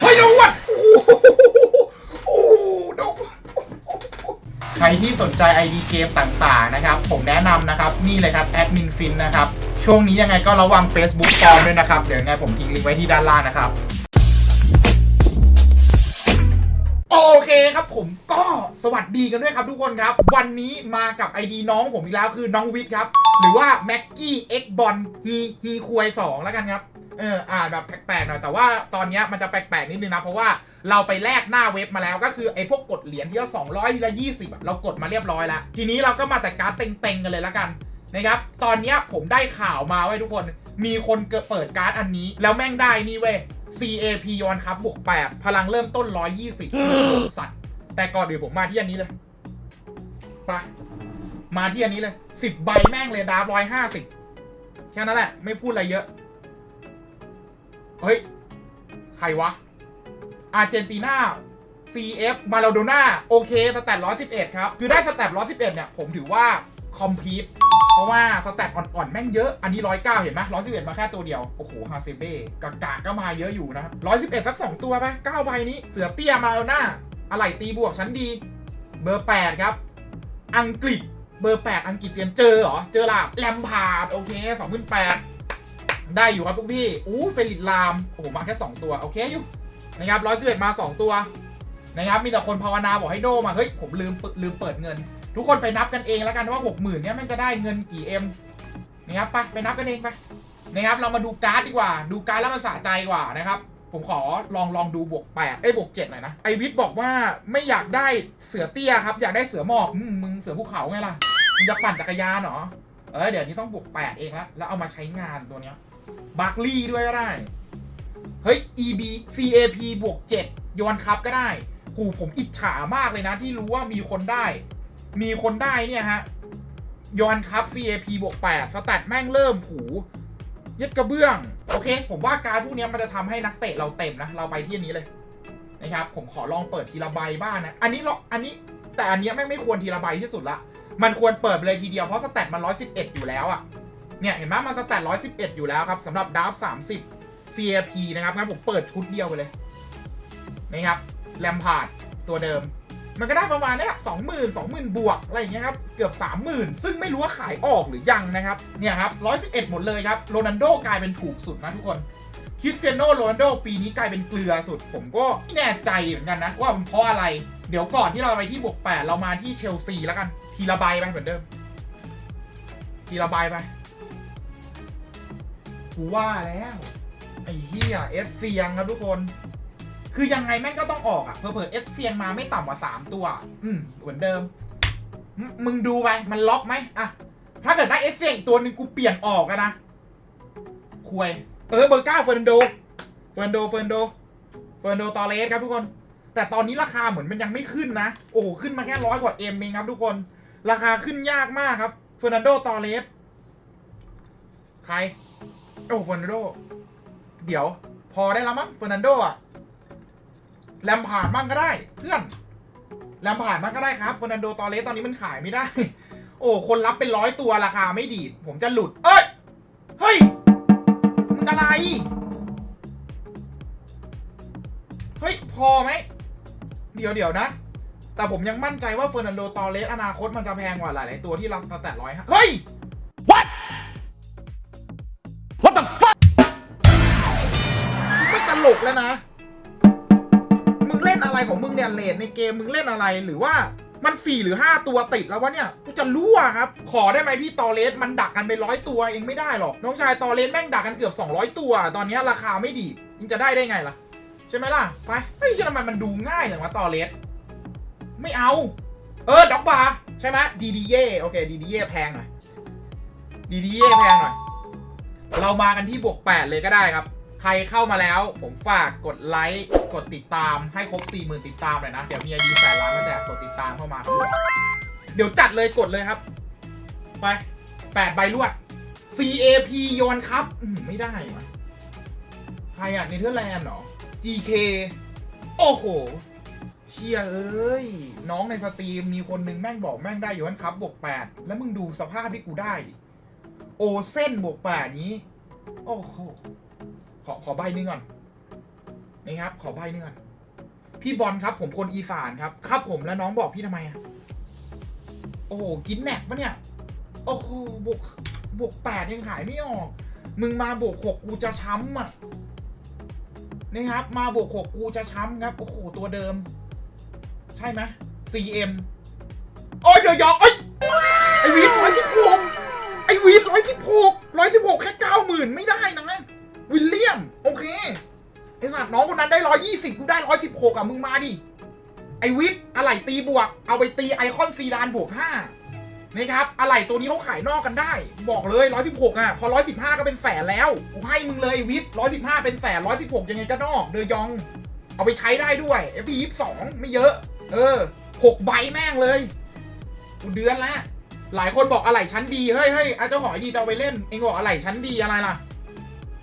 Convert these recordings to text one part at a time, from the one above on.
เฮ้ยน้องวัดโอ้โหโอ้โหน้องใครที่สนใจ ID เกมต่างๆนะครับ ผมแนะนำนะครับ นี่เลยครับแอดมินฟินนะครับ ช่วงนี้ยังไงก็ระวัง Facebook ปลอมด้วยนะครับ เดี๋ยวยังไงผมทิ้งลิงก์ไว้ที่ด้านล่างนะครับ โอเคครับผมก็สวัสดีกันด้วยครับทุกคนครับ วันนี้มากับ ID น้องผมอีกแล้วคือน้องวิทย์ครับ หรือว่าแม็กกี้เอ็กบอลฮีฮีควยสองแล้วกันครับ เอออ่านแบบแปลกๆหน่อยแต่ว่าตอนนี้มันจะแปลกๆนิดนึงนะเพราะว่าเราไปแลกหน้าเว็บมาแล้วก็คือไอ้พวกกดเหรียญที่ว่า200ทีละ20อะเรากดมาเรียบร้อยแล้ว ทีนี้เราก็มาแต่การ์ดเต็งๆกันเลยล้วกันนะครับตอนนี้ผมได้ข่าวมาไว้ทุกคน มีคนเกิดเปิดการ์ดอันนี้ แล้วแม่งได้นี่เว้ย CAP ยอนครับบวก8พลังเริ่มต้น 120สัตว์แต่ก่อนอื่นผมมาที่อันนี้เลยไปมาที่อันนี้เลย 10 ใบแม่งเลยดาร์ร้อยห้าสิบแค่นั้นแหละ ไม่พูดอะไรเยอะ เฮ้ย ใครวะ อาร์เจนตินา CF มาลาโดน่าโอเคสแตท111ครับ คือได้สแตท111เอ็ดเนี่ย ผมถือว่าคอมพีทเพราะว่าสแตทอ่อนๆ แม่งเยอะ อันนี้109เก้าเห็นไหม111มาแค่ตัวเดียว โอ้โห ฮาเซเบ้กากาก็มาเยอะอยู่นะครับ111สัก2ตัวไป9ใบนี้ เสือเตี้ยมาลาโดน่าอะไรตีบวกชั้นดี เบอร์8ครับ อังกฤษ เบอร์8อังกฤษเซียนเจอเหรอ เจอลาบแลมพาร์ดโอเค2008 ได้อยู่ครับพวกพี่ อู้เฟลิตลาม โอ้โห มาแค่2ตัว โอเคอยู่ นะครับ111มา 2 ตัว นะครับ มีแต่คนภาวนาบอกให้โดมา เฮ้ย ผมลืมเปิดลืมเปิดเงิน ทุกคนไปนับกันเองแล้วกันว่า60,000เนี่ยมันจะได้เงินกี่เอ็มนะครับไปไปนับกันเองไป นะครับ เรามาดูการ์ดดีกว่า ดูการ์ดแล้วมันสะใจกว่านะครับ ผมขอลองลองดูบวก8เอ้ยบวก7หน่อยนะ ไอวิทย์บอกว่าไม่อยากได้เสือเตี้ยครับ อยากได้เสือหมอบอืมมึงเสือภูเขาไงล่ะ มึงจะปั่นจักรยานเหรอ เออเดี๋ยวนี้ต้องบวก8เองละแล้วเอามาใช้งานตัวเนี้ย บัคลี่ด้วยก็ได้ เฮ้ย EB CAP บวก7ยอนคับก็ได้หูผมอิจฉามากเลยนะ ที่รู้ว่ามีคนได้ มีคนได้เนี่ยฮะยอนคับ CAP บวก8สแตทแม่งเริ่มหูยึดกระเบื้อง โอเค ผมว่าการพวกเนี้ยมันจะทำให้นักเตะเราเต็มนะ เราไปที่อันนี้เลยนะครับ ผมขอลองเปิดทีละใบบ้างนะ อันนี้เราอันนี้แต่อันเนี้ยแม่งไม่ควรทีละใบที่สุดละ มันควรเปิดเลยทีเดียวเพราะสแตทมัน111 อยู่แล้วอะ เนี่ยเห็นไหมมันสแตท111อยู่แล้วครับสำหรับดาร์ฟ30 CAP นะครับงั้นผมเปิดชุดเดียวไปเลยนะครับแลมพาร์ดตัวเดิม มันก็ได้ประมาณนี้ยสองหมื่นสองหมื่นบวก อะไรอย่างเงี้ยครับ เกือบสามหมื่นซึ่งไม่รู้ว่าขายออกหรือยังนะครับ เนี่ยครับร้อยสิบเอ็ดหมดเลยครับโรนันโดกลายเป็นถูกสุดนะทุกคนคริสเตียโนโรนัลโดปีนี้กลายเป็นเกลือสุด ผมก็ไม่แน่ใจเหมือนกันนะ ว่ามันเพราะอะไร เดี๋ยวก่อนที่เราไปที่บวกแปดเรามาที่เชลซีแล้วกัน ทีละใบไปเหมือนเดิม ทีละใบไป กูว่าแล้วไอ้เหี้ยเอสเซียงครับทุกคน คือยังไงแม่งก็ต้องออกอะเผื่อเอสเซียงมาไม่ต่ำกว่า3ตัว อืมเหมือนเดิม มึงดูไปมันล็อกไหมอะถ้าเกิดได้เอสเซียงอีกตัวหนึ่งกูเปลี่ยนออกอะนะคุยเออเบอร์เก้าเฟอร์นันโดเฟอร์นันโดเฟอร์นันโดเฟอร์นโดตอเลสครับทุกคน แต่ตอนนี้ราคาเหมือนมันยังไม่ขึ้นนะ โอ้โหขึ้นมาแค่ร้อยกว่าเอ็มเองครับทุกคน ราคาขึ้นยากมากครับเฟอร์นันโดตอเลสใคร อ้เฟอร์นันโด เดี๋ยว พอได้แล้วมั้งเฟอร์นันโดอะแลมผ่านบ้างก็ได้ เพื่อนแลมผ่านบ้างก็ได้ครับเฟอร์นันโดตอเลสตอนนี้มันขายไม่ได้ โอ้ คนรับเป็นร้อยตัวราคาไม่ดีด ผมจะหลุด เอ้ย เฮ้ยมึงอะไร เฮ้ย พอไหม เดี๋ยวเดี๋ยวนะ แต่ผมยังมั่นใจว่าเฟอร์นันโดตอเลสอนาคตมันจะแพงกว่าหลายๆตัวที่รับตั้งแต่ร้อยเฮ้ย What? What the fuck? ไม่ตลกแล้วนะ มึงเล่นอะไรของมึงเนี่ยเลดในเกมมึงเล่นอะไรหรือว่ามันสี่หรือห้าตัวติดแล้ววะเนี่ยกูจะรู้อะครับ ขอได้ไหมพี่ตอเลสมันดักกันไปร้อยตัวเองไม่ได้หรอก น้องชายตอเลสแม่งดักกันเกือบ 200 ตัว ตอนนี้ราคาไม่ดียิงจะได้ได้ไงล่ะ ใช่ไหมล่ะ ไปเฮ้ยทำไมมันดูง่ายอย่างวะตอเลสไม่เอา เออด็อกบาร์ใช่ไหมดีดีเย่โอเคดีดีเย่แพงหน่อยดีดีเย่แพงหน่อย เรามากันที่บวก 8 เลยก็ได้ครับ ใครเข้ามาแล้วผมฝากกดไลค์กดติดตามให้ครบ 40,000 ติดตามเลยนะ เดี๋ยวมีไอดีแสนล้านมาแจกกดติดตามเข้ามา เดี๋ยวจัดเลยกดเลยครับ ไป 8 ใบรวด CAP โยนครับไม่ได้วะใครอะเนเธอร์แลนด์หรอ GK โอ้โห เชียเอ้ย น้องในสตรีมมีคนหนึงแม่งบอกแม่งได้โยนครับบวก8แล้วมึงดูสภาพที่กูได้ดิ อเส้นบวกแปดนี้ โอ้โห ขอขอใบนึงก่อนนะครับ ขอใบนึงก่อน พี่บอลครับ ผมคนอีสานครับ ครับผมแล้วน้องบอกพี่ทำไมอะโอ้โห กินแหนกปะเนี่ย โอ้โห บวก บวกแปดยังขายไม่ออก มึงมาบวกหกกูจะช้ำอะ นะครับ มาบวกหกกูจะช้ำครับ โอ้โห ตัวเดิม ใช่ไหม CM โอ้ยเดี๋ยวยอกเอ้ยไอวีดร้อยสิบหกไอ วีดร้อยสิบหกร้อยสิบหกแค่เก้าหมื่นไม่ได้นะวิลเลียม โอเค ไอสัตว์น้องคนนั้นได้ร้อยยี่สิบกูได้ร้อยสิบหกอะมึงมาดิ ไอวิทอะไรตีบวก เอาไปตีไอคอนซีดานบวกห้านะครับอะไรตัวนี้เขาขายนอกกันได้ บอกเลยร้อยสิบหกอะพอร้อยสิบห้าก็เป็นแสนแล้วกูให้มึงเลยวิทร้อยสิบห้าเป็นแสนร้อยสิบหกยังไงก็นอกเดยอง เอาไปใช้ได้ด้วย FP ยี่สิบสองไม่เยอะ เออหกใบแม่งเลยกูเดือนละ หลายคนบอกอะไรชั้นดีเฮ้ยเฮ้ยอาเจ้าหอยดีจะเอาไปเล่นเองบอกอะไรชั้นดีอะไรล่ะ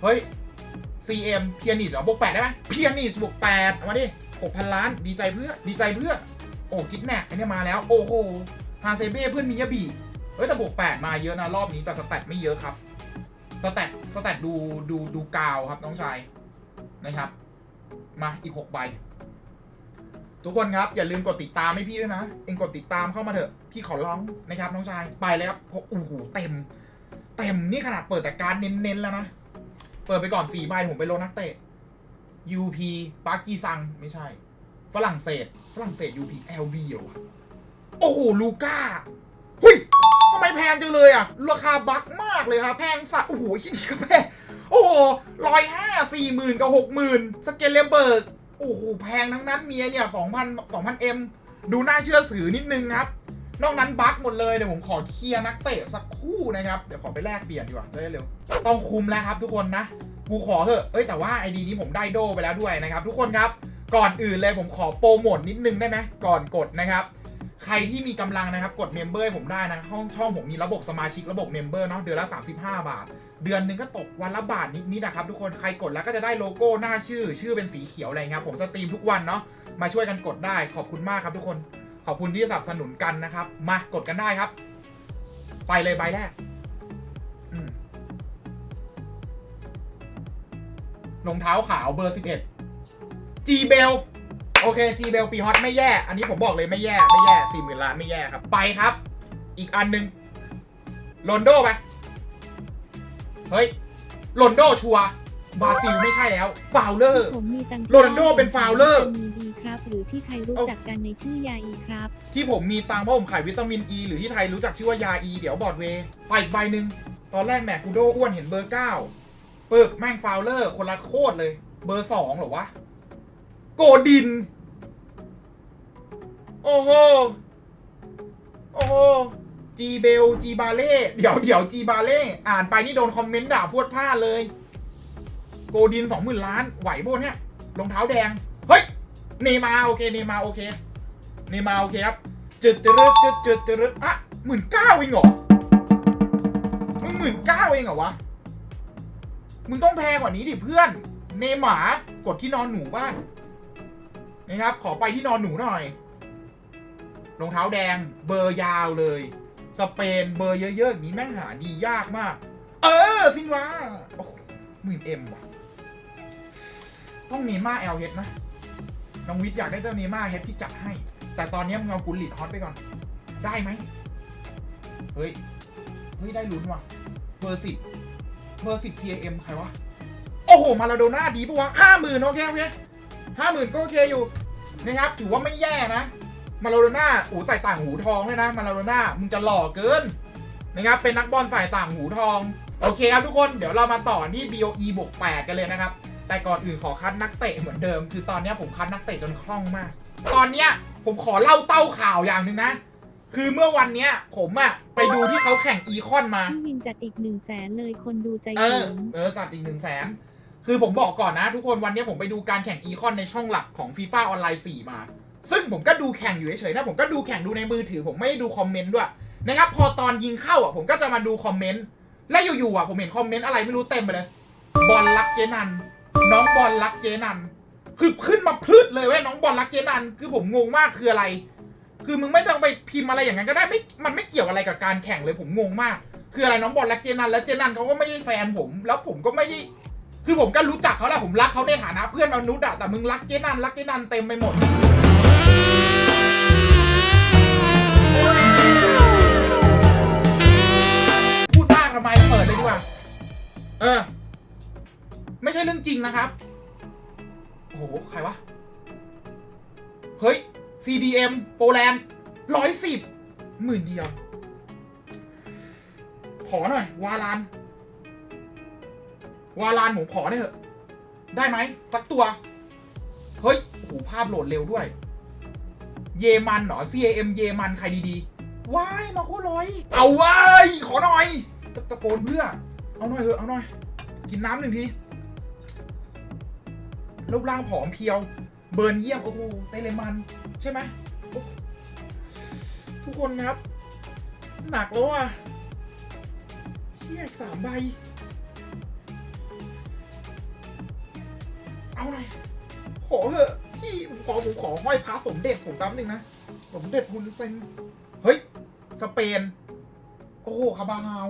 เฮ้ย CM เพียนิสเหรอบวกแปดได้ไหมเพียนิสบวกแปดมาดิหกพันล้านดีใจเพื่อดีใจเพื่อ โอ้คิดแน่ไอเนี่ยมาแล้ว โอ้โหฮาเซเบ้เพื่อนมียาบีเฮ้ยแต่บวกแปดมาเยอะนะรอบนี้แต่สแตทไม่เยอะครับสแตทสแตทดูดูดูกาวครับน้องชายนะครับ มาอีกหกใบ ทุกคนครับ อย่าลืมกดติดตามให้พี่ด้วยนะ เองกดติดตามเข้ามาเถอะ พี่ขอร้องนะครับน้องชายไปเลยครับโอ้โหเต็ม เต็มนี่ขนาดเปิดแต่การเน้นๆแล้วนะ เปิดไปก่อนสี่ใบผมไปโลนักเตะ UP ปากีซังไม่ใช่ ฝรั่งเศส ฝรั่งเศส UP LB เหรอวะโอ้โหลูก้าเฮ้ยทำไมแพงจังเลยอะ ราคาบักมากเลยครับแพงสัตว์โอ้โหคิดก็แพงโอ้โหร้อยห้าสี่หมื่นกับหกหมื่นสเกลเลเบิร์ก โอ้โหแพงทั้งนั้นเมียเนี่ยสองพันสองพันเอ็มดูน่าเชื่อถือนิดนึงครับ นอกนั้นบั๊กหมดเลยเดี๋ยวผมขอเคลียร์นักเตะสักคู่นะครับ เดี๋ยวขอไปแลกเปลี่ยนดีกว่าจะได้เร็ว ต้องคุมแล้วครับทุกคนนะกูขอเถอะเอ้ยแต่ว่าไอดีนี้ผมได้โดไปแล้วด้วยนะครับ ทุกคนครับก่อนอื่นเลยผมขอโปรโมทนิดนึงได้ไหมก่อนกดนะครับ ใครที่มีกำลังนะครับกดเมมเบอร์ผมได้นะห้องช่องผมมีระบบสมาชิกระบบเมมเบอร์เนาะเดือนละ 35 บาท เดือนหนึ่งก็ตกวันละบาทนิดๆนะครับทุกคนใครกดแล้วก็จะได้โลโก้หน้าชื่อ ชื่อเป็นสีเขียวอะไรครับผมสตรีมทุกวันเนาะมาช่วยกันกดได้ขอบคุณมากครับทุกคน ขอบคุณที่สนับสนุนกันนะครับ มากดกันได้ครับ ไปเลยใบแรกรองเท้าขาวเบอร์ 11 G Bell โอเค G Bell ปีฮอตไม่แย่ อันนี้ผมบอกเลยไม่แย่ไม่แย่สี่หมื่นล้านไม่แย่ครับ ไปครับ อีกอันหนึ่งโรนโดไป เฮ้ยโรนโดชัวร์บราซิลไม่ใช่แล้ว ฟาวเลอร์ผมมีตังค์โรนัลโดเป็นฟาวเลอร์มีดีครับ หรือที่ไทยรู้จักกันในชื่อยาอีครับ ที่ผมมีตังค์เพราะผมขายวิตามินอ e, ีหรือที่ไทยรู้จักชื่อว่ายาอีเดี๋ยวบอร์ดเวย์ไปอีกใบหนึ่งตอนแรกแมกกูโดอ้วนเห็นเบอร์เก้าปึกแม่งฟาวเลอร์ คนละโคตรเลย เบอร์สองเหรอวะ โกดิน โอ้โห โอ้โห จีเบล จีบาเล่ เดี๋ยวเดี๋ยวจีบาเล่ อ่านไปนี่โดนคอมเมนต์ด่าพวดพลาดเลย โกดินสองหมื่นล้าน ไหวพวกเนี้ยรองเท้าแดง เฮ้ย เนมาโอเค เนมาโอเค เนมาโอเคครับ จุดจุดจุดจุดจุดอะหมื่นเก้าเองเหรอ มึงหมื่นเก้าเองเหรอวะ มึงต้องแพงกว่านี้ดิเพื่อน เนหมากดที่นอนหนูบ้าง นะครับ ขอไปที่นอนหนูหน่อยรองเท้าแดงเบอร์ยาวเลย สเปนเบอร์เยอะๆอย่างนี้แม่งหาดียากมาก เออซินวาโอ้หมื่นเอ็มว่ะ ต้องเนม่าเอลเฮดนะน้องวิทย์อยากได้เจ้าเนม่าเฮดพี่จัดให้ แต่ตอนนี้มึงเอากุลลิดฮอตไปก่อน ได้ไหมเฮ้ยเฮ้ยได้ลุ้นว่ะเบอร์สิบเบอร์สิบ CM ใครวะ โอ้โห มาลาโดน่าดีปะวะห้าหมื่นโอเคโอเคห้าหมื่นก็โอเคอยู่ นะครับ ถือว่าไม่แย่นะ มาลาโดน่าโอ้ใส่ต่างหูทองด้วยนะ มาลาโดน่ามึงจะหล่อเกินนะครับ เป็นนักบอลใส่ต่างหูทอง โอเคครับทุกคน เดี๋ยวเรามาต่อที่ BOE บวก8กันเลยนะครับ แต่ก่อนอื่นขอคัดนักเตะเหมือนเดิม คือตอนเนี้ยผมคัดนักเตะจนคล่องมาก ตอนเนี้ยผมขอเล่าเต้าข่าวอย่างหนึ่งนะ คือเมื่อวันเนี้ยผมอะไปดูที่เขาแข่งอีคอนมาพี่วินจัดอีกหนึ่งแสนเลยคนดูใจเออถึง เออจัดอีกหนึ่งแสน คือผมบอกก่อนนะ ทุกคนวันนี้ผมไปดูการแข่งอีคอนในช่องหลักของ FIFA ออนไลน์4มา ซึ่งผมก็ดูแข่งอยู่เฉยๆนะผมก็ดูแข่งดูในมือถือ ผมไม่ได้ดูคอมเมนต์ด้วยนะครับพอตอนยิงเข้าอะผมก็จะมาดูคอมเมนต์และอยู่ๆอะผมเห็นคอมเมนต์อะไรไม่รู้เต็มไปเลย บอลรักเจนัน น้องบอลรักเจนันคือขึ้นมาพลืดเลยเว้ยน้องบอลรักเจนันคือผมงงมากคืออะไร คือมึงไม่ต้องไปพิมพ์อะไรอย่างนั้นก็ได้ไม่มันไม่เกี่ยวอะไรกับการแข่งเลยผมงงมาก คืออะไรน้องบอลรักเจนันแล้วเจนันเขาก็ไม่ใช่แฟนผม แล้วผมก็ไม่ได้ คือผมก็รู้จักเขาแหละผมรักเขาในฐานะเพื่อนมนุษย์อะแต่มึงรักเจนันรักเจนันเต็มไปหมด พูดมากทำไมเปิดเลยดีกว่า เออ ไม่ใช่เรื่องจริงนะครับ โอ้โห ใครวะ เฮ้ย CDM โปแลนด์ร้อยสิบหมื่นเดียว ขอหน่อย วาลาน วาลานผมขอหน่อยเถอะ ได้ไหมสักตัว เฮ้ยโอ้โหภาพโหลดเร็วด้วย เยมันเหรอ CAM เยมันใครดีๆ ว้ายมาโคร้อย เอาไว้ยขอหน่อย ตะตะโกนเพื่อ เอาหน่อยเถอะ เอาหน่อย กินน้ำหนึ่งทีรูปร่างผอมเพรียว เบิร์นเยี่ยม โอ้โหเตเลมัน ใช่ไหมโอ้ทุกคนครับ หนักแล้วอะเชี่ยอีกสามใบ เอาหน่อยขอเถอะพี่ผมขอผมขอห้อยพระสมเด็จผมแป๊บนึงนะ สมเด็จฮุนเซนเฮ้ย สเปน โอ้โหคาบาฮาว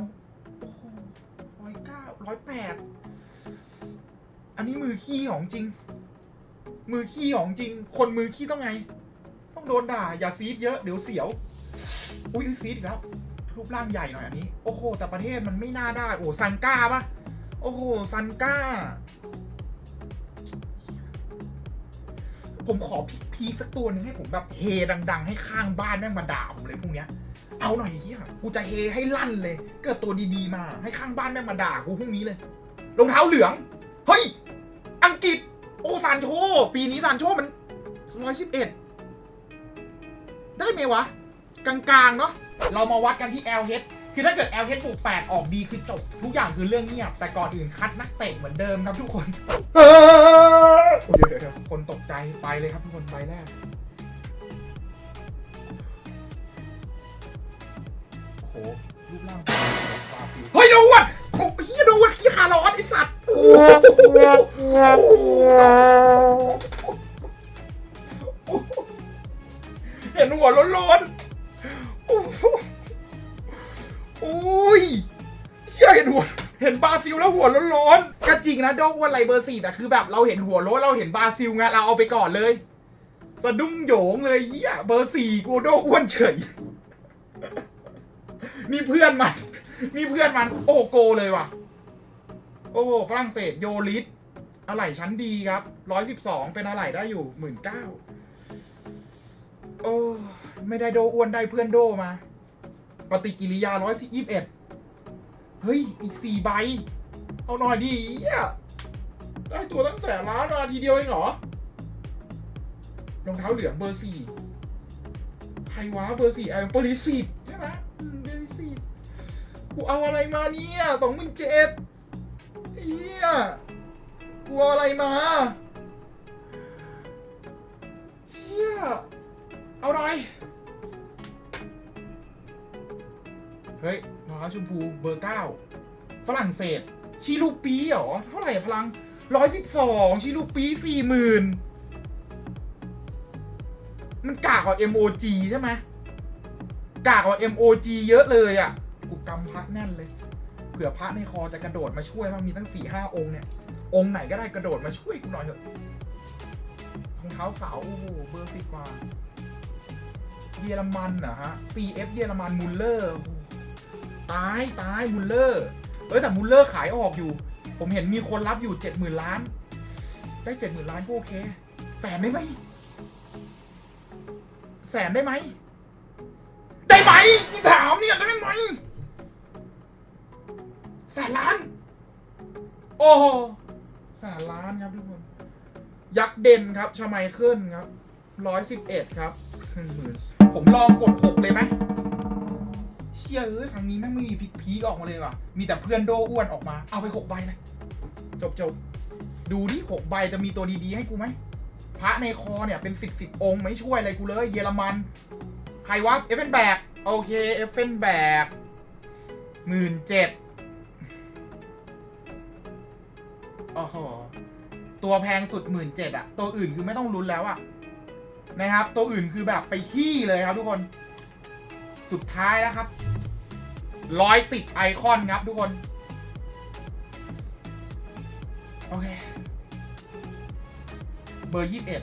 โอ้โหร้อยเก้าร้อยแปดอันนี้มือขี้ของจริง มือขี้ของจริง คนมือขี้ต้องไง ต้องโดนด่า อย่าซีดเยอะ เดี๋ยวเสียว อุ๊ยซีดอีกแล้วรูปร่างใหญ่หน่อยอันนี้ โอ้โห แต่ประเทศมันไม่น่าได้ โอ้ซันก้าปะโอ้โหซันก้า ผมขอพีพีสักตัวหนึ่งให้ผมแบบเฮดัง ๆ ให้ข้างบ้านแม่งมาด่าผมเลยพวกเนี้ยเอาหน่อยเฮียกูจะเฮให้ลั่นเลย เกิดตัวดีๆมา ให้ข้างบ้านแม่งมาด่ากูพรุ่งนี้เลยรองเท้าเหลืองเฮ้ยอังกฤษ โอ้ซานโชปีนี้ซานโชมันร้อยสิบเอ็ดได้ไหมวะ กลางๆเนาะเรามาวัดกันที่ LH คือถ้าเกิด LH ปลูก8ออกดีคือจบ ทุกอย่างคือเรื่องเงียบ แต่ก่อนอื่นคัดนักเตะเหมือนเดิมครับทุกคนเออเดี๋ยวเดี๋ยวเดี๋ยวคนตกใจไปเลยครับทุกคนไปแรกโอ้โหรูปร่างบราซิลเฮ้ยดูวัดโอ้เฮียดูวัดขี้ขาร้อนไอสัตว์โอ้โหเห็นหัวร้อนๆโอ้ยเชื่อเห็นหัวเห็นบราซิลแล้วหัวร้อนๆก็จริงนะโดกวันไรเบอร์สี่แต่คือแบบเราเห็นหัวโล้นเราเห็นบราซิลไงเราเอาไปก่อนเลยสะดุ้งโหยงเลยเฮียเบอร์สี่กูโดกอ้วนเฉยนี่เพื่อนมันนี่เพื่อนมันโอโกเลยว่ะ โอ้ฝรั่งเศสโยลิสอะไหล่ชั้นดีครับร้อยสิบสองเป็นอะไหล่ได้อยู่หมื่นเก้าโอ้ไม่ได้โดอ้วนได้เพื่อนโดมา ปฏิกิริยาร้อยยี่สิบเอ็ดเฮ้ย อีกสี่ใบ เอาหน่อยดีเหี้ยได้ตัวตั้งแสนล้านมาทีเดียวเองเหรอ รองเท้าเหลืองเบอร์สี่ใครวะเบอร์สี่ไอ้เบอร์ลิสิตใช่ไหมเบอร์ลิสิตกูเอาอะไรมาเนี่ยสองหมื่นเจ็ดเฮียกูเอาอะไรมา เชี่ย เอาหน่อย เฮ้ยรองเท้าชมพูเบอร์เก้าฝรั่งเศส ชิลูปีเหรอ เท่าไหร่พลังร้อยสิบสองชิลูปีสี่หมื่นมันกากกว่า MOG ใช่ไหมกากกว่า MOG เยอะเลยอะ กูกำพระแน่นเลย เผื่อพระในคอจะกระโดดมาช่วยมันมีตั้งสี่ห้าองค์เนี่ย องค์ไหนก็ได้กระโดดมาช่วยกูหน่อยเถอะรองเท้าขาวโอ้โหเบอร์สิบกว่า เยอรมันเหรอฮะ CF เยอรมันมูลเลอร์โอ้โห ตายตายมูลเลอร์เอ้ยแต่มูลเลอร์ขายออกอยู่ ผมเห็นมีคนรับอยู่เจ็ดหมื่นล้าน ได้เจ็ดหมื่นล้านก็โอเค แสนได้ไหม แสนได้ไหม ได้ไหมนี่ถามเนี่ยได้ไหม แสนล้าน โอ้โหแสนล้านครับทุกคน ยักษ์เด่นครับชไมเคิลครับร้อยสิบเอ็ดครับหมื่นผมลองกดหกเลยไหม ชี่ยเอ้ยครั้งนี้แม่งไม่มีพลิกพีกออกมาเลยว่ะ มีแต่เพื่อนโดอ้วนออกมา เอาไปหกใบเลย จบจบดูดิหกใบจะมีตัวดีๆให้กูไหม พระในคอเนี่ยเป็นสิบสิบองค์ไม่ช่วยอะไรกูเลย เยอรมัน ใครวะ เอฟเฟนแบก โอเค เอฟเฟนแบกหมื่นเจ็ดโอ้โหตัวแพงสุดหมื่นเจ็ดอะตัวอื่นคือไม่ต้องลุ้นแล้วอะนะครับ ตัวอื่นคือแบบไปขี้เลยครับทุกคน สุดท้ายแล้วครับ ร้อยสิบไอคอนครับทุกคน โอเค เบอร์ยี่สิบเอ็ด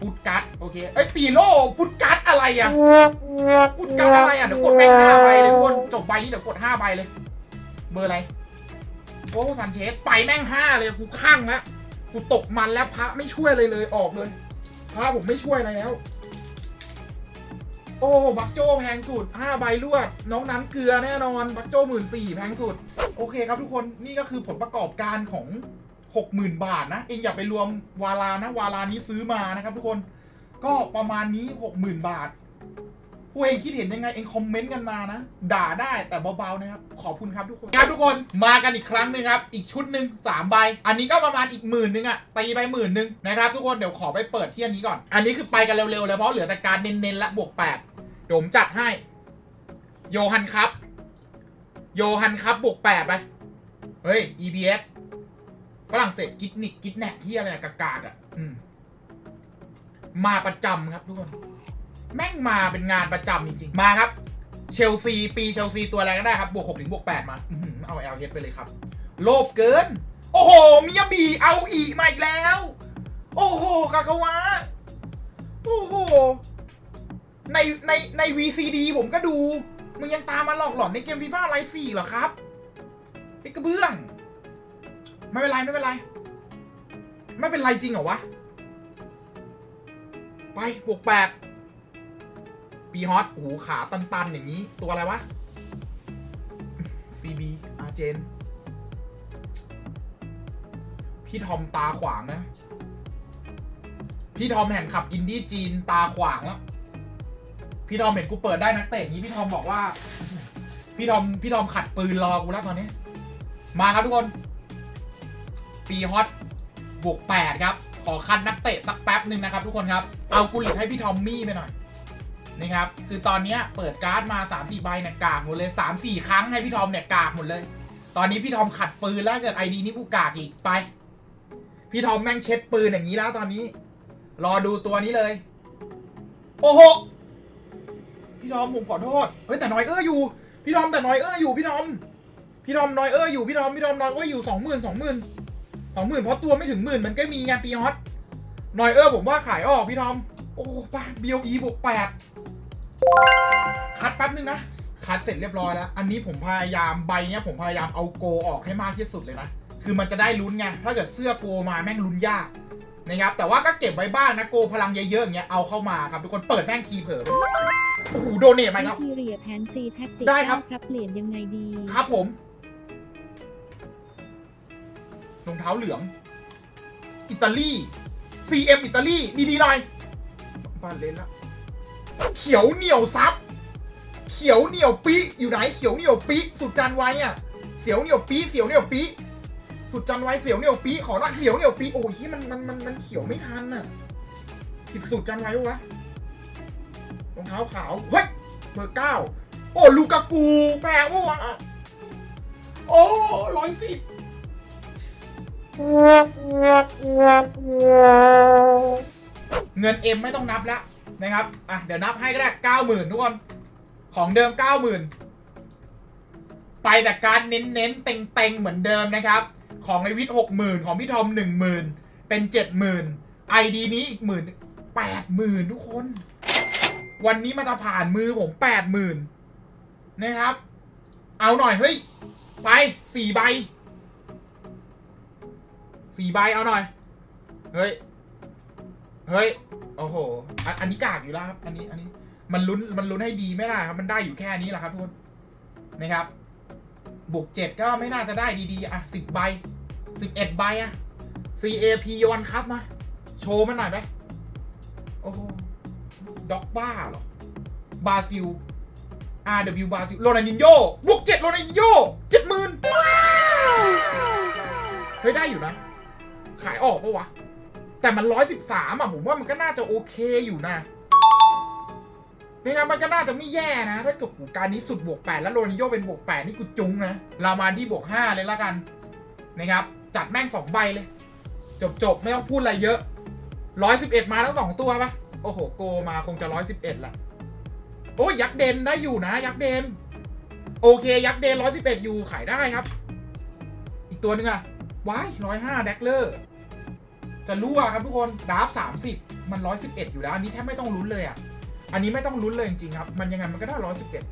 ปุดกัดโอเคเอ้ปีโลปุดกัดอะไรอะปุดกัดอะไรอะเดี๋ยวกดแมงห้าใบเลยทุกคนจบใบนี้เดี๋ยวกดห้าใบเลย เบอร์อะไรโอ้ซันเชสไปแม่งห้าเลยกูข้างแล้วกูตกมันแล้วพระไม่ช่วยเลยเลยออกเลยพระผมไม่ช่วยอะไรแล้ว โอ้บักโจแพงสุดห้าใบรวด น้องนั้นเกลือแน่นอน บักโจหมื่นสี่แพงสุด โอเคครับทุกคนนี่ก็คือผลประกอบการของ60,000 บาทนะ เองอย่าไปรวมวาลานะ วาลานี้ซื้อมานะครับทุกคนก็ประมาณนี้ 60,000 บาท วกเองคิดเห็นยังไงเองคอมเมนต์กันมานะ ด่าได้แต่เบาๆนะครับ ขอบคุณครับทุกคนครับทุกคนมากันอีกครั้งหนึ่งครับ อีกชุดหนึ่งสามใบ อันนี้ก็ประมาณอีกหมื่นหนึงอะตีไปหมื่นหนึงนะครับทุกคนเดี๋ยวขอไปเปิดที่อันนี้ก่อน อันนี้คือไปกันเร็วๆเลยเพราะเหลือแต่การเน้นๆและบวกแปดเดี๋ยวผมจัดให้ โยฮันครับ โยฮันครับบวกแปดไปเฮ้ย EBS ฝรั่งเศสกิดนิกกิดแนกที่อะไรนะกากากๆอะมมาประจำครับทุกคน แม่งมาเป็นงานประจำจริงๆ มาครับ เชลซีปีเชลซีตัวอะไรก็ได้ครับ บวกหกถึงบวกแปดมาเอาเอลเไปเลยครับ โลภเกิน โอ้โห มิยาบีเอาอีกมาอีกแล้ว โอ้โหกากาวะ โอ้โห ในในใน VCD ผมก็ดู มึงยังตามมาหลอกหลอนในเกมฟีฟ่าไลฟ์สี่เหรอครับไอ้กระเบื้อง ไม่เป็นไรไม่เป็นไร ไม่เป็นไรจริงเหรอวะ ไปบวกแปด ปีฮอตโอ้โหขาตัน ๆ อย่างนี้ ตัวอะไรวะ CB อาเจน พี่ทอมตาขวางนะ พี่ทอมแห่งขับอินดี้จีนตาขวางแล้ว พี่ทอมเห็นกูเปิดได้นักเตะอย่างนี้พี่ทอมบอกว่า พี่ทอมพี่ทอมขัดปืนรอกูแล้วตอนนี้ มาครับทุกคน ปีฮอตบวกแปดครับ ขอคัดนักเตะสักแป๊บหนึ่งนะครับทุกคนครับ เอากุลิตให้พี่ทอมมี่ไปหน่อย นะครับ คือตอนนี้เปิดการ์ดมา3ามสี่ใบเนี่ยกากหมดเลย3ามสี่ครั้งให้พี่ทอมเนี่ยกากหมดเลย ตอนนี้พี่ทอมขัดปืนแล้วเกิดไอดีนี่กูกากอีกไป พี่ทอมแม่งเช็ดปืนอย่างนี้แล้วตอนนี้ รอดูตัวนี้เลย โอ้โห พี่ทอมผมขอโทษ เฮ้ยแต่น้อยเอออยู่ พี่ทอมแต่น้อยเอออยู่พี่ทอม พี่ทอมน้อยเอออยู่พี่ทอมพี่ทอมน้อยเอออยู่สองหมื่นสองหมื่นสองหมื่นเพราะตัวไม่ถึงหมื่นมันก็มีไงปีฮอตน้อยเออผมว่าขายออกพี่ทอม โอ้ป่ะเบียวอีบวกแปด คัดแป๊บนึงนะ คัดเสร็จเรียบร้อยแล้ว อันนี้ผมพยายามใบเนี้ยผมพยายามเอาโกออกให้มากที่สุดเลยนะ คือมันจะได้ลุ้นไง ถ้าเกิดเสื้อโกมาแม่งลุ้นยากนะครับ แต่ว่าก็เก็บไว้บ้างนะโกพลังเยอะๆอย่างเงี้ยเอาเข้ามาครับทุกคนเปิดแม่งคีย์เผลอโอ้โหโดเนทมาวิครับธีเรียแผนซีแท็กติกได้ครับครับเปลี่ยนยังไงดี ครับผมรองเท้าเหลือง อิตาลี CM อิตาลีดีๆหน่อยบ้านเล่นละ เขียวเหนียวซับ เขียวเหนียวปีอยู่ไหน เขียวเหนียวปีสุดจันไว้อะเสียวเหนียวปีเสียวเหนียวปีสุดจันไว้เสียวเหนียวปีขอละเสียวเหนียวปีโอ้ยมันมันมันมันเขียวไม่ทันน่ะผิดสุดจันไว้วะรองเท้าขาวเฮ้ยเบอร์เก้าโอ้ลูกากูแพงปะวะโอ้ร้อยสิบเงินเอ็มไม่ต้องนับแล้ว นะครับ อะ เดี๋ยวนับให้ก็ได้เก้าหมื่นทุกคน ของเดิมเก้าหมื่นไปแต่การเน้นเน้นเต็งเต็งเหมือนเดิมนะครับ ของไอวิทหกหมื่นของพี่ทอมหนึ่งหมื่นเป็นเจ็ดหมื่นไอดีนี้อีกหมื่นแปดหมื่นทุกคน วันนี้มันจะผ่านมือผมแปดหมื่นนะครับ เอาหน่อยเฮ้ย ไปสี่ใบสี่ใบเอาหน่อย เฮ้ย เฮ้ย โอ้โห อันนี้กากอยู่แล้วครับ อันนี้ อันนี้ มันลุ้น มันลุ้นให้ดีไม่ได้ครับ มันได้อยู่แค่นี้แหละครับทุกคน นะครับ บวกเจ็ดก็ไม่น่าจะได้ดีๆ อะสิบใบสิบเอ็ดใบอะ CAP ยอนครับมา โชว์มันหน่อยไหมโอ้โห ด็อกบ้าเหรอ บาซิล RW บาซิล โรนัลดินโยบวกเจ็ดโรนัลดินโยเจ็ดหมื่นเฮ้ยได้อยู่นะ ขายออกปะวะ แต่มันร้อยสิบสามอะผมว่ามันก็น่าจะโอเคอยู่นะนะครับมันก็น่าจะไม่แย่นะ ถ้าเกิดหูการนี้สุดบวกแปดแล้วโรนิโยเป็นบวกแปดนี่กูจุงนะเรามาที่บวกห้าเลยละกันนะครับ จัดแม่งสองใบเลย จบจบๆไม่ต้องพูดอะไรเยอะร้อยสิบเอ็ดมาทั้งสองตัวปะโอ้โหโกมาคงจะร้อยสิบเอ็ดละโอ้ยักษ์เดนได้อยู่นะ ยักษ์เดน โอเค ยักษ์เดนร้อยสิบเอ็ดอยู่ขายได้ครับ อีกตัวหนึงอะว้ายร้อยห้าแดกเลอร์ จะรั่วครับทุกคนดาฟสามสิบมันร้อยสิบเอ็ดอยู่แล้ว อันนี้แทบไม่ต้องลุ้นเลยอะ อันนี้ไม่ต้องลุ้นเลยจริงๆครับ มันยังไงมันก็ได้ร้อยสิบเอ็ด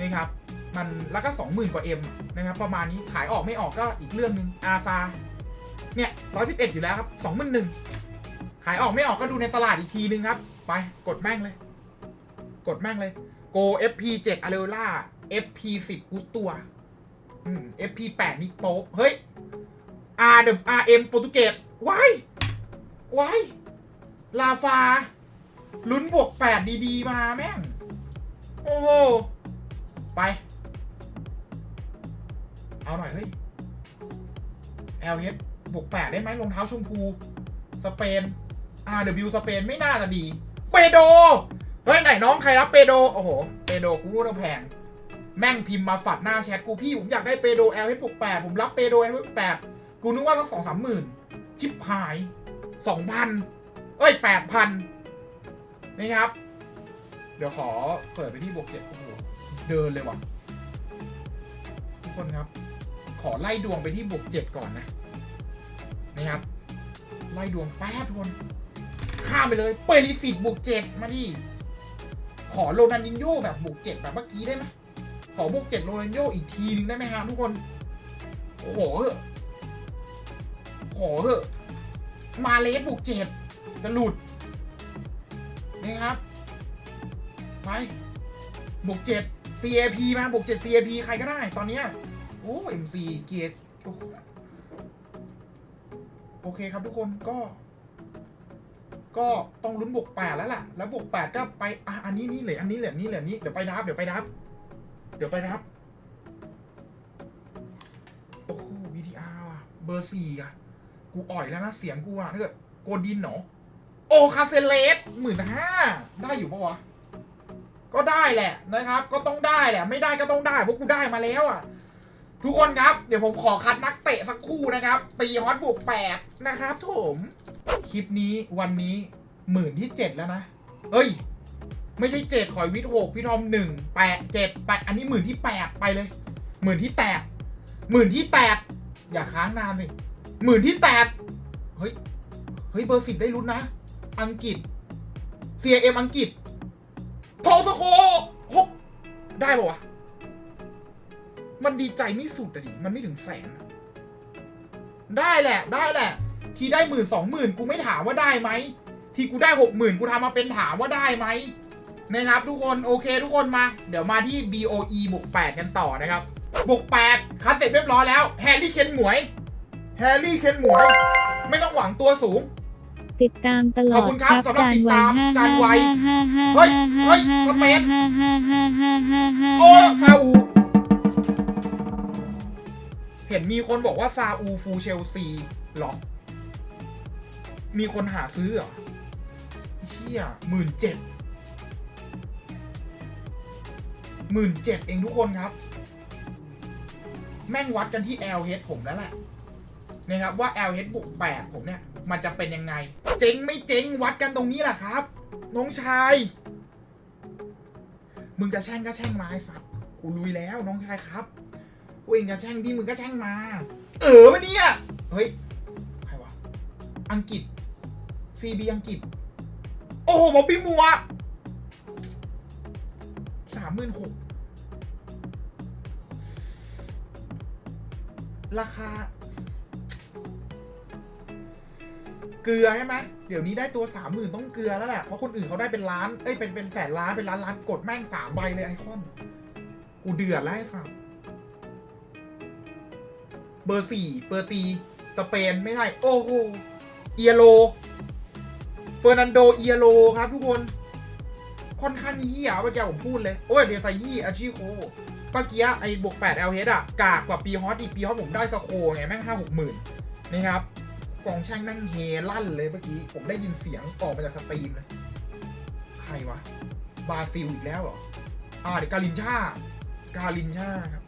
นี่ครับ มันแล้วก็สองหมื่นกว่าเอ็มนะครับประมาณนี้ขายออกไม่ออกก็อีกเรื่องหนึ่งอาซาเนี่ยร้อยสิบเอ็ดอยู่แล้วครับสองหมื่นหนึ่งขายออกไม่ออกก็ดูในตลาดอีกทีนึงครับ ไปกดแม่งเลย กดแม่งเลย Go FP 7 a r e o l a FP 10 กูตัว อืม FP 8 นี่โป๊เฮ้ย R W R M โปรตุเกสว้าย ว้ายลาฟา ลุ้นบวก8ดีๆ มาแม่ง โอ้โห ไป เอาหน่อย เฮ้ย LH บวก8ได้ไหมรองเท้าชมพู สเปน RW สเปนไม่น่าจะดี เปโด เฮ้ย ไหนน้องใครรับเปโด โอ้โห เปโดกูรู้ว่าแพง แม่งพิมพ์มาฝัดหน้าแชทกูพี่ ผมอยากได้เปโด LH บวก8ผมรับเปโด LH บวก8กูนึกว่าสักสองสามหมื่นชิบหาย สองพันเอ้ยแปดพันนี่ครับ เดี๋ยวขอเปิดไปที่บวกเจ็ดโอ้โหเดินเลยว่ะ ทุกคนครับ ขอไล่ดวงไปที่บวกเจ็ดก่อนนะ นี่ครับ ไล่ดวงแป๊บทุกคนข้ามไปเลย เปริสิตบวกเจ็ดมาดิ ขอโรนันดินโญ่แบบบวกเจ็ดแบบเมื่อกี้ได้ไหมขอบวกเจ็ดโรนันดิโญ่อีกทีนึงได้ไหมฮะทุกคน ขอเหอะขอเหอะ มาเลสบวกเจ็ดจะหลุดนี่ครับ ไปบวกเจ็ด CAP มาบวกเจ็ด CAP ใครก็ได้ตอนเนี้ยโอ้ MC เกียร์โอ้โอเคครับทุกคนก็ ก็ต้องลุ้นบวกแปดแล้วล่ะ แล้วบวกแปดก็ไปอะอันนี้นี่เหลืออันนี้เหลือนนี้เหลือนี้เดี๋ยวไปดับเดี๋ยวไปดับเดี๋ยวไปดับโอ้โห VTR ว่ะเบอร์สี่อะ กูอ่อยแล้วนะ เสียงกูอะถ้าเกิดโกดินเหรอโอคาเซเลสหมื่นห้าได้อยู่ปะวะ ก็ได้แหละนะครับ ก็ต้องได้แหละ ไม่ได้ก็ต้องได้เพราะกูได้มาแล้วอะทุกคนครับ เดี๋ยวผมขอคัดนักเตะสักคู่นะครับ ปีฮอตบวกแปดนะครับผมคลิปนี้วันนี้หมื่นที่เจ็ดแล้วนะเฮ้ย ไม่ใช่เจ็ดขอยวิทย์หกพี่ทอมหนึ่งแปดเจ็ดแปดอันนี้หมื่นที่แปดไปเลยหมื่นที่แปดหมื่นที่แปดอย่าค้างนานสิ หมื่นที่แปดเฮ้ย เฮ้ย เบอร์สิบได้ลุ้นนะ อังกฤษ CM อังกฤษโพสโคหกได้ปะวะ มันดีใจไม่สุดอะดิ มันไม่ถึงแสน ได้แหละ ได้แหละ ทีได้หมื่นสองหมื่นกูไม่ถามว่าได้ไหม ทีกูได้หกหมื่นกูทำมาเป็นถามว่าได้ไหมนะครับทุกคนโอเคทุกคนมา เดี๋ยวมาที่ BOE บวก8กันต่อนะครับบวก8คัดเสร็จเรียบร้อยแล้วแฮร์รี่เคนหมวย แฮร์รี่เคนหมวย ไม่ต้องหวังตัวสูง ติดตามตลอขอบดคุณครับสำหรับจานติดวัตามห้าจานไวห้าห้าเฮ้ยห้าเฮ้ยห้าสเปนห้าห้าห้าห้าห้าห้าห้าโอ้ซาอู เห็นมีคนบอกว่าซาอูฟูเชลซีหรอ มีคนหาซื้อเหรอเชี่ยหมื่นเจ็ดหมื่นเจ็ดเองทุกคนครับ แม่งวัดกันที่ LH ผมแล้วแหละ นะครับว่า LH บวก8ผมเนี่ย มันจะเป็นยังไง เจ๊งไม่เจ๊งวัดกันตรงนี้แหละครับ น้องชาย มึงจะแช่งก็แช่งมาไอ้สัตว์กูลุยแล้วน้องชายครับกูเองจะแช่งพี่มึงก็แช่งมา เออวะเนี่ยเฮ้ยใครวะอังกฤษซีบีอังกฤษ โอ้โหบอบบี้มัวสามหมื่นหกราคา เกลือใช่ไหมเดี๋ยวนี้ได้ตัวสามหมื่นต้องเกลือแล้วแหละ เพราะคนอื่นเขาได้เป็นล้าน เอ้ย เป็นเป็นแสนล้าน เป็นล้านล้านกดแม่งสามใบเลยไอคอน กูเดือดแล้วไอ้สัสเบอร์สี่เปอร์ตี สเปนไม่ใช่ โอ้โห เอียโล เฟอร์นันโด เอียโลครับทุกคน ค่อนข้างเหี้ยเมื่อกี้ผมพูดเลย โอ้ยเดซายี่อาชิโคเมื่อกี้ไอ้บวก8 l h อะกากกว่าปีฮอตอีกปีฮอตผมได้สโคไงแม่งห้าหกหมื่นนะครับ กองแช่งแม่งเฮลั่นเลยเมื่อกี้ ผมได้ยินเสียงออกมาจากสตรีมเลย ใครวะบราซิลอีกแล้วเหรอ อ่าเดี๋ยวกาลินชา กาลินชาครับ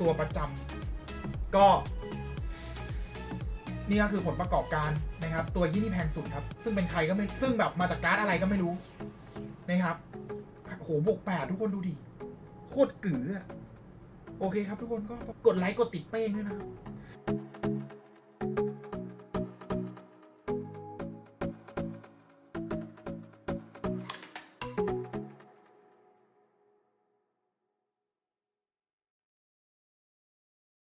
ตัวประจำก็ นี่ก็คือผลประกอบการนะครับ ตัวที่นี่แพงสุดครับ ซึ่งเป็นใครก็ไม่ ซึ่งแบบมาจากการ์ดอะไรก็ไม่รู้นะครับโหบวกแปดทุกคนดูดิ โคตรกืออะโอเคครับทุกคนก็กดไลค์กดติดเป้งด้วยนะครับ